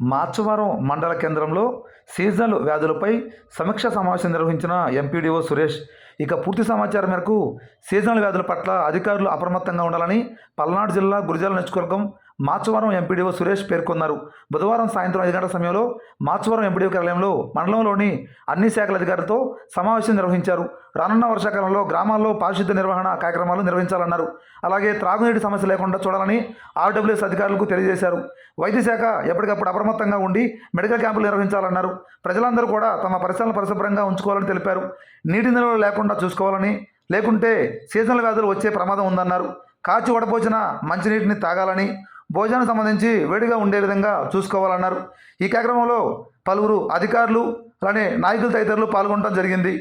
మార్చవరం మండల కేంద్రంలో సీజనల్ వ్యాధులపై సమీక్ష సమావేశం నిర్వహించిన ఎంపీడీఓ సురేష్. ఇక పూర్తి సమాచారం మేరకు సీజనల్ వ్యాధుల పట్ల అధికారులు అప్రమత్తంగా ఉండాలని పల్నాడు జిల్లా గురిజాల నియోజకవర్గం మాచవరం ఎంపీడీఓ సురేష్ పేర్కొన్నారు. బుధవారం సాయంత్రం ఐదు గంటల సమయంలో మాచవరం ఎంపీడీఓ కార్యాలయంలో మండలంలోని అన్ని శాఖల అధికారులతో సమావేశం నిర్వహించారు. రానున్న వర్షాకాలంలో గ్రామాల్లో పారిశుద్ధ్య నిర్వహణ కార్యక్రమాలు నిర్వహించాలన్నారు. అలాగే త్రాగునీటి సమస్య లేకుండా చూడాలని ఆర్డబ్ల్యూఎస్ అధికారులకు తెలియజేశారు. వైద్య శాఖ ఎప్పటికప్పుడు అప్రమత్తంగా ఉండి మెడికల్ క్యాంపులు నిర్వహించాలన్నారు. ప్రజలందరూ కూడా తమ పరిసరాలను పరిశుభ్రంగా ఉంచుకోవాలని తెలిపారు. నీటి నిల్వలు లేకుండా చూసుకోవాలని లేకుంటే సీజనల్ వ్యాధులు వచ్చే ప్రమాదం ఉందన్నారు. కాచి వడపోసిన మంచినీటిని తాగాలని భోజనం సంబంధించి వేడిగా ఉండే విధంగా చూసుకోవాలన్నారు. ఈ కార్యక్రమంలో పలువురు అధికారులు అలానే నాయకులు తదితరులు పాల్గొనడం జరిగింది.